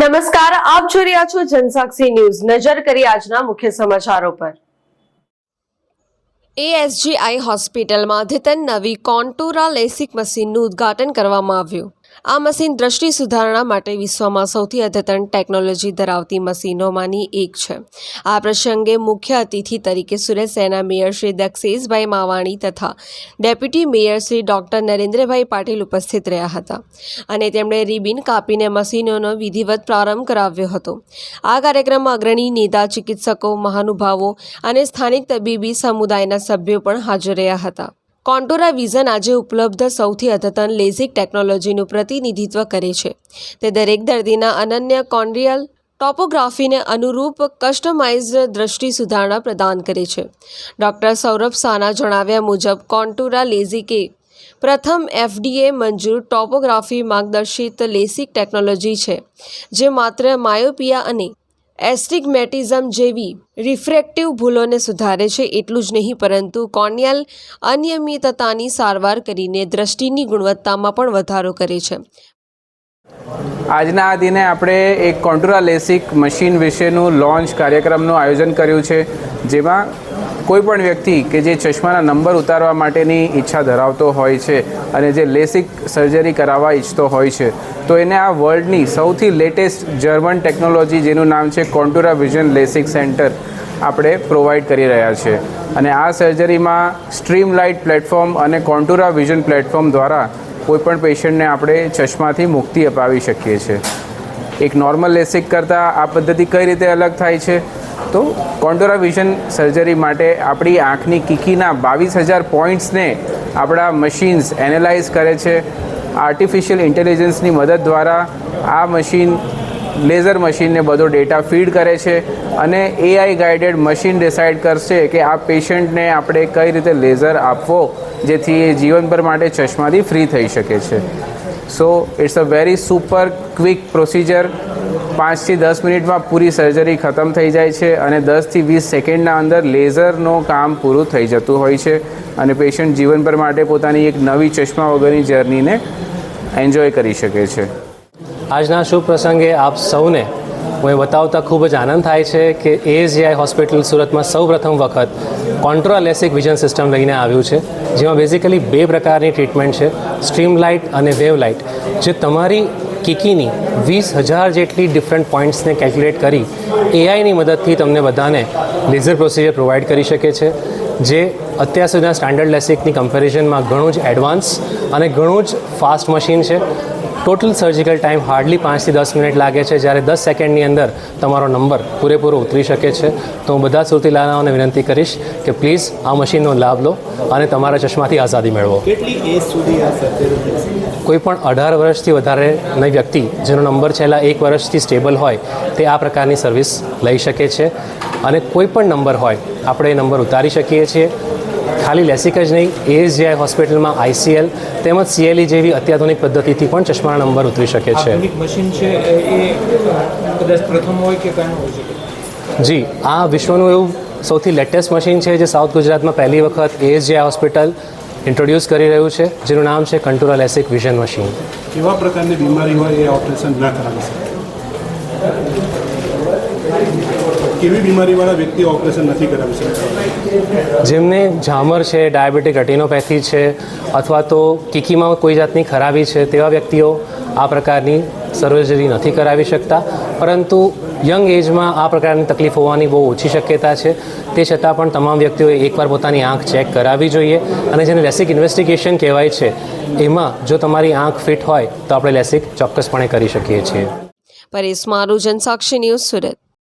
નમસ્કાર, આપ જોઈ રહ્યા છો જનસાક્ષી ન્યૂઝ. નજર કરી આજના મુખ્ય સમાચારો પર. એએસજીઆઈ હોસ્પિટલમાં અદ્યતન નવી કોન્ટુરા લેસિક મશીનનું ઉદ્ઘાટન કરવામાં આવ્યું. આ મશીન દ્રષ્ટિ સુધારણા માટે વિશ્વમાં સૌથી અદ્યતન ટેકનોલોજી ધરાવતી મશીનોમાંની એક છે. આ પ્રસંગે મુખ્ય અતિથિ તરીકે સુરેશસેના મેયર શ્રી દક્ષેશભાઈ માવાણી તથા deputy mayor Shri doctor Narendrabhai Patil ઉપસ્થિત રહ્યા હતા અને તેમણે રિબિન કાપીને મશીનોનો વિધિવત પ્રારંભ કરાવ્યો હતો. આ કાર્યક્રમમાં અગ્રણી નેતા, ચિકિત્સકો, મહાનુભાવો અને સ્થાનિક તબીબી સમુદાયના સભ્યો પણ હાજર રહ્યા હતા. કોન્ટોરા વિઝન આજે ઉપલબ્ધ સૌથી અદ્યતન લેઝિક ટેકનોલોજીનું પ્રતિનિધિત્વ કરે છે. તે દરેક દર્દીના અનન્ય કોન્ડ્રિયલ ટોપોગ્રાફીને અનુરૂપ કસ્ટમાઇઝ્ડ દ્રષ્ટિ સુધારણા પ્રદાન કરે છે. ડૉક્ટર સૌરભ શાહના જણાવ્યા મુજબ, કોન્ટુરા લેઝિકે પ્રથમ એફડીએ મંજૂર ટોપોગ્રાફી માર્ગદર્શિત લેસિક ટેકનોલોજી છે, જે માત્ર માયોપિયા અને એસ્ટિગ્મેટિઝમ જેવી રિફ્રેક્ટિવ ભૂલોને સુધારે છે એટલું જ નહીં, પરંતુ કોર્નિયલ અનિયમિતતાની સારવાર કરીને દ્રષ્ટિની ગુણવત્તામાં પણ વધારો કરે છે. આજના આ દિને આપણે એક કોન્ટ્રાલેસિક મશીન વિશેનું લોન્ચ કાર્યક્રમનું આયોજન કર્યું છે, જેમાં કોઈ પણ વ્યક્તિ કે જે ચશ્માના નંબર ઉતારવા માટેની ઈચ્છા ધરાવતો હોય છે અને જે લેસિક સર્જરી કરાવવા ઈચ્છતો હોય છે, તો એને આ વર્લ્ડની સૌથી લેટેસ્ટ જર્મન ટેકનોલોજી જેનું નામ છે કોન્ટુરા વિઝન લેસિક સેન્ટર આપણે પ્રોવાઈડ કરી રહ્યા છે. અને આ સર્જરીમાં સ્ટ્રીમ લાઇટ પ્લેટફોર્મ અને કોન્ટુરા વિઝન પ્લેટફોર્મ દ્વારા કોઈપણ પેશન્ટને આપણે ચશ્માથી મુક્તિ અપાવી શકીએ છીએ. એક નોર્મલ લેસિક કરતાં આ પદ્ધતિ કઈ રીતે અલગ થાય છે? તો કોન્ટોરા વિઝન સર્જરી માટે આપણી આંખની કીકીના બાવીસ હજાર પોઈન્ટ્સને આપણા મશીન્સ એનાલાઇઝ કરે છે. આર્ટિફિશિયલ ઇન્ટેલિજન્સની મદદ દ્વારા આ મશીન, લેઝર મશીનને બધો ડેટા ફીડ કરે છે અને એઆઈ ગાઈડેડ મશીન ડિસાઇડ કરશે કે આ પેશન્ટને આપણે કઈ રીતે લેઝર આપવો, જેથી એ જીવનભર માટે ચશ્માથી ફ્રી થઈ શકે છે. So it's a very super quick procedure પાંચથી દસ મિનિટમાં પૂરી સર્જરી ખતમ થઈ જાય છે અને દસથી વીસ સેકન્ડના અંદર લેઝરનું કામ પૂરું થઈ જતું હોય છે અને પેશન્ટ જીવનભર માટે પોતાની એક નવી ચશ્મા વગરની જર્નીને એન્જોય કરી શકે છે. આજના શુભ પ્રસંગે આપ સૌને હું એ બતાવતા ખૂબ જ આનંદ થાય છે કે એએસજીઆઈ હોસ્પિટલ સુરતમાં સૌ પ્રથમ વખત કોન્ટ્રોલેસિક વિઝન સિસ્ટમ લઈને આવ્યું છે, જેમાં બેઝિકલી બે પ્રકારની ટ્રીટમેન્ટ છે સ્ટ્રીમ લાઇટ અને વેવ લાઇટ જે તમારી કીકીની વીસ હજાર જેટલી ડિફરન્ટ પોઈન્ટ્સને કેલ્ક્યુલેટ કરી એઆઈની મદદથી તમને બધાને લેઝર પ્રોસિજર પ્રોવાઈડ કરી શકે છે, જે અત્યાર સુધીના સ્ટાન્ડર્ડ લેસિકની કમ્પેરિઝનમાં ઘણું જ એડવાન્સ અને ઘણું જ ફાસ્ટ મશીન છે. ટોટલ સર્જિકલ ટાઈમ હાર્ડલી પાંચથી દસ મિનિટ લાગે છે. જ્યારે દસ સેકન્ડની અંદર તમારો નંબર પૂરેપૂરો ઉતરી શકે છે. તો હું બધા સુરતી લાલાઓને વિનંતી કરીશ કે પ્લીઝ આ મશીનનો લાભ લો અને તમારા ચશ્માથી આઝાદી મેળવો. કોઈ પણ અઢાર વર્ષથી વધારેની વ્યક્તિ જેનો નંબર છેલ્લા એક વર્ષથી સ્ટેબલ હોય તે આ પ્રકારની સર્વિસ લઈ શકે છે. અને કોઈ પણ નંબર હોય આપણે એ નંબર ઉતારી શકીએ છીએ. ખાલી લેસિક જ નહીં એએસજીઆઈ હોસ્પિટલમાં આઈસીએલ તેમજ સીએલઈ જેવી અત્યાધુનિક પદ્ધતિથી પણ ચશ્માના નંબર ઉતરી શકે છે. મશીન છે એ કદાચ પ્રથમ હોય કે શકે? જી આ વિશ્વનું એવું સૌથી લેટેસ્ટ મશીન છે જે સાઉથ ગુજરાતમાં પહેલી વખત એએસજીઆઈ હોસ્પિટલ ઇન્ટ્રોડ્યુસ કરી રહ્યું છે જેનું નામ છે કંટુરા લેસિક વિઝન મશીન. કેવા પ્રકારની બીમારી હોય એ ઓપરેશન ના કરાવી શકે? કેવી બીમારીવાળા વ્યક્તિ ઓપરેશન નથી કરાવી શકતા? જેમને ઝામર છે ડાયાબિટીક રેટિનોપેથી છે અથવા તો કીકીમાં કોઈ જાતની ખરાબી છે તેવા વ્યક્તિઓ આ પ્રકારની સર્જરી નથી કરાવી શકતા. પરંતુ યંગ એજમાં આ પ્રકારની તકલીફ હોવાની બહુ ઓછી શક્યતા છે. તે છતાં પણ તમામ વ્યક્તિઓએ એકવાર પોતાની આંખ ચેક કરાવવી જોઈએ અને જેને લેસિક ઇન્વેસ્ટિગેશન કહેવાય છે એમાં જો તમારી આંખ ફિટ હોય તો આપણે લેસિક ચોક્કસપણે કરી શકીએ છીએ. પરેશ મારું જનસાક્ષી ન્યૂઝ સુરત.